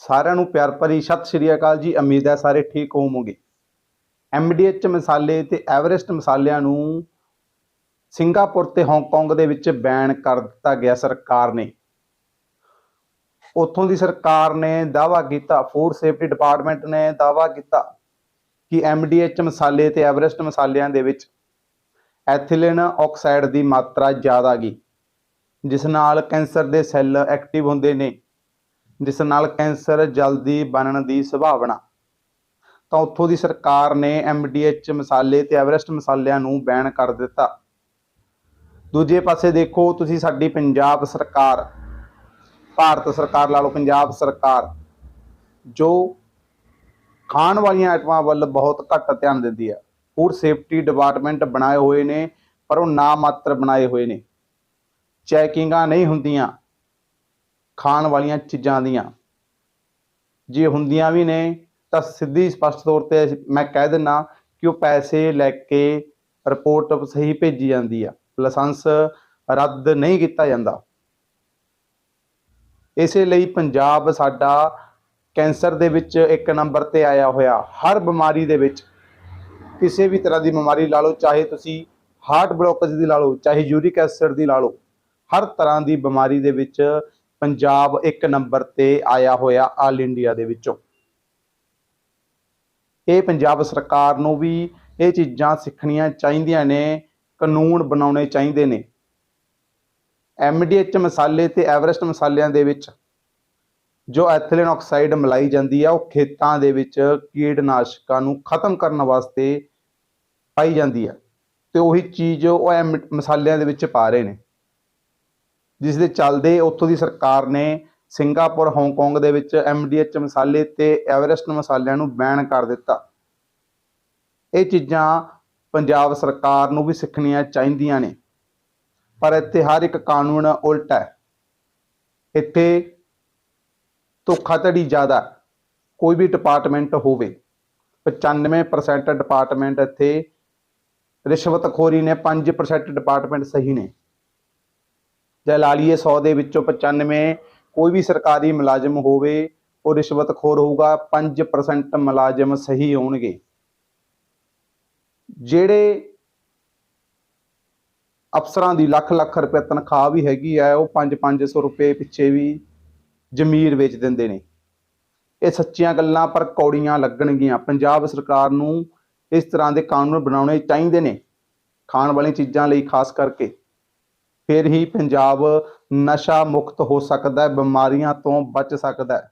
ਸਾਰਿਆਂ ਨੂੰ ਪਿਆਰ ਭਰੀ ਸਤਿ ਸ਼੍ਰੀ ਅਕਾਲ ਜੀ। ਉਮੀਦ ਹੈ ਸਾਰੇ ਠੀਕ ਹੋਵੋਗੇ। ਐਮਡੀਐਚ ਮਸਾਲੇ ਤੇ ਐਵਰੈਸਟ ਮਸਾਲਿਆਂ ਨੂੰ ਸਿੰਗਾਪੁਰ ਤੇ ਹਾਂਗਕਾਂਗ ਦੇ ਵਿੱਚ ਬੈਨ ਕਰ ਦਿੱਤਾ ਗਿਆ ਸਰਕਾਰ ਨੇ। ਉੱਥੋਂ ਦੀ ਸਰਕਾਰ ਨੇ ਦਾਅਵਾ ਕੀਤਾ ਫੂਡ ਸੇਫਟੀ ਡਿਪਾਰਟਮੈਂਟ ਨੇ ਦਾਅਵਾ ਕੀਤਾ ਕਿ ਐਮਡੀਐਚ ਮਸਾਲੇ ਤੇ ਐਵਰੈਸਟ ਮਸਾਲਿਆਂ ਦੇ ਵਿੱਚ ਐਥਿਲੀਨ ਆਕਸਾਈਡ ਦੀ ਮਾਤਰਾ ਜ਼ਿਆਦਾ ਗਈ, ਜਿਸ ਨਾਲ ਕੈਂਸਰ ਦੇ ਸੈੱਲ ਐਕਟਿਵ ਹੁੰਦੇ ਨੇ। ਜਿਸ ਨਾਲ ਕੈਂਸਰ ਜਲਦੀ ਬਣਨ ਦੀ ਸੰਭਾਵਨਾ। ਤਾਂ ਉੱਥੋਂ ਦੀ ਸਰਕਾਰ ਨੇ ਐਮਡੀਐਚ ਮਸਾਲੇ ਤੇ ਐਵਰੈਸਟ ਮਸਾਲਿਆਂ ਨੂੰ ਬੈਨ ਕਰ ਦਿੱਤਾ। ਦੂਜੇ ਪਾਸੇ ਦੇਖੋ, ਤੁਸੀਂ ਸਾਡੀ ਪੰਜਾਬ ਸਰਕਾਰ, ਭਾਰਤ ਸਰਕਾਰ ਲਾ ਲਓ, ਪੰਜਾਬ ਸਰਕਾਰ, ਜੋ ਖਾਣ ਵਾਲੀਆਂ ਆਈਟਮਾਂ ਵੱਲ ਬਹੁਤ ਘੱਟ ਧਿਆਨ ਦਿੰਦੀ ਹੈ। ਫੂਡ ਸੇਫਟੀ ਡਿਪਾਰਟਮੈਂਟ ਬਣਾਏ ਹੋਏ ਨੇ, ਪਰ ਉਹ ਨਾ ਮਾਤਰ ਬਣਾਏ ਹੋਏ ਨੇ। ਚੈਕਿੰਗਾਂ ਨਹੀਂ ਹੁੰਦੀਆਂ। ਖਾਣ ਵਾਲੀਆਂ ਚੀਜ਼ਾਂ ਦੀਆਂ। ਜੇ ਹੁੰਦੀਆਂ ਵੀ ਨੇ, ਤਾਂ ਸਿੱਧੀ ਸਪਸ਼ਟ ਤੌਰ ਤੇ ਮੈਂ ਕਹਿ ਦਿੰਨਾ ਕਿ ਉਹ ਪੈਸੇ ਲੈ ਕੇ ਰਿਪੋਰਟ ਸਹੀ ਭੇਜੀ ਜਾਂਦੀ ਆ। ਲਾਇਸੈਂਸ ਰੱਦ ਨਹੀਂ ਕੀਤਾ ਜਾਂਦਾ। ਇਸੇ ਲਈ ਪੰਜਾਬ ਸਾਡਾ ਕੈਂਸਰ ਦੇ ਵਿੱਚ ਇੱਕ ਨੰਬਰ ਤੇ ਆਇਆ ਹੋਇਆ। ਹਰ ਬਿਮਾਰੀ ਦੇ ਵਿੱਚ ਕਿਸੇ ਵੀ ਤਰ੍ਹਾਂ ਦੀ ਬਿਮਾਰੀ ਲਾ ਲਓ, ਚਾਹੇ ਤੁਸੀਂ ਹਾਰਟ ਬਲੋਕੇਜ ਦੀ ਲਾ ਲਓ, ਚਾਹੇ ਯੂਰਿਕ ਐਸਿਡ ਦੀ ਲਾ ਲਓ, ਹਰ ਤਰ੍ਹਾਂ ਦੀ ਬਿਮਾਰੀ ਦੇ ਵਿੱਚ ਪੰਜਾਬ ਇੱਕ ਨੰਬਰ ਤੇ ਆਇਆ ਹੋਇਆ ਆਲ ਇੰਡੀਆ ਦੇ ਵਿੱਚੋਂ। ਇਹ ਪੰਜਾਬ ਸਰਕਾਰ ਨੂੰ ਵੀ ਇਹ ਚੀਜ਼ਾਂ ਸਿੱਖਣੀਆਂ ਚਾਹੀਦੀਆਂ ਨੇ, ਕਾਨੂੰਨ ਬਣਾਉਣੇ ਚਾਹੀਦੇ ਨੇ। ਐਮਡੀਐਚ ਮਸਾਲੇ ਤੇ ਐਵਰੈਸਟ ਮਸਾਲਿਆਂ ਦੇ ਵਿੱਚ ਜੋ ਐਥਲੀਨ ਆਕਸਾਈਡ ਮਿਲਾਈ ਜਾਂਦੀ ਆ, ਉਹ ਖੇਤਾਂ ਦੇ ਵਿੱਚ ਕੀਟਨਾਸ਼ਕਾਂ ਨੂੰ ਖਤਮ ਕਰਨ ਵਾਸਤੇ ਪਾਈ ਜਾਂਦੀ ਆ। ਤੇ ਉਹੀ ਚੀਜ਼ ਉਹ ਐਮ ਮਸਾਲਿਆਂ ਦੇ ਵਿੱਚ ਪਾ ਰਹੇ ਨੇ। ਜਿਸ ਦੇ ਚੱਲਦੇ ਉੱਥੋਂ ਦੀ ਸਰਕਾਰ ਨੇ ਸਿੰਗਾਪੁਰ, ਹਾਂਗਕਾਂਗ ਦੇ ਵਿੱਚ ਐਮਡੀਐਚ ਮਸਾਲੇ ਤੇ ਐਵਰੈਸਟ ਮਸਾਲਿਆਂ ਨੂੰ ਬੈਨ ਕਰ ਦਿੱਤਾ। ਇਹ ਚੀਜ਼ਾਂ ਪੰਜਾਬ ਸਰਕਾਰ ਨੂੰ ਵੀ ਸਿੱਖਣੀਆਂ ਚਾਹੀਦੀਆਂ ਨੇ। ਪਰ ਇੱਥੇ ਹਰ ਇੱਕ ਕਾਨੂੰਨ ਉਲਟ ਹੈ। ਇੱਥੇ ਧੋਖਾਧੜੀ ਜ਼ਿਆਦਾ ਕੋਈ ਵੀ ਡਿਪਾਰਟਮੈਂਟ ਹੋਵੇ। 95% ਡਿਪਾਰਟਮੈਂਟ ਇੱਥੇ ਰਿਸ਼ਵਤਖੋਰੀ ਨੇ 5% ਡਿਪਾਰਟਮੈਂਟ ਸਹੀ ਨੇ। ਜੇ ਲਾ ਲਈਏ 100 ਦੇ ਵਿੱਚੋਂ 95 ਕੋਈ ਵੀ ਸਰਕਾਰੀ ਮੁਲਾਜ਼ਮ ਹੋਵੇ, ਉਹ ਰਿਸ਼ਵਤਖੋਰ ਹੋਊਗਾ 5% ਮੁਲਾਜ਼ਮ ਸਹੀ ਹੋਣਗੇ। ਜਿਹੜੇ ਅਫਸਰਾਂ ਦੀ ਲੱਖ ਲੱਖ ਰੁਪਏ ਤਨਖਾਹ ਵੀ ਹੈਗੀ ਆ, ਉਹ 5-500 ਰੁਪਏ ਪਿੱਛੇ ਵੀ ਜ਼ਮੀਰ ਵੇਚ ਦਿੰਦੇ ਨੇ। ਇਹ ਸੱਚੀਆਂ ਗੱਲਾਂ, ਪਰ ਕੌੜੀਆਂ ਲੱਗਣਗੀਆਂ। ਪੰਜਾਬ ਸਰਕਾਰ ਨੂੰ ਇਸ ਤਰ੍ਹਾਂ ਦੇ ਕਾਨੂੰਨ ਬਣਾਉਣੇ ਚਾਹੀਦੇ ਨੇ, ਖਾਣ ਵਾਲੀਆਂ ਚੀਜ਼ਾਂ ਲਈ, ਖਾਸ ਕਰਕੇ। ਫਿਰ ਹੀ ਪੰਜਾਬ ਨਸ਼ਾ ਮੁਕਤ ਹੋ ਸਕਦਾ ਹੈ ਬਿਮਾਰੀਆਂ ਤੋਂ ਬਚ ਸਕਦਾ ਹੈ।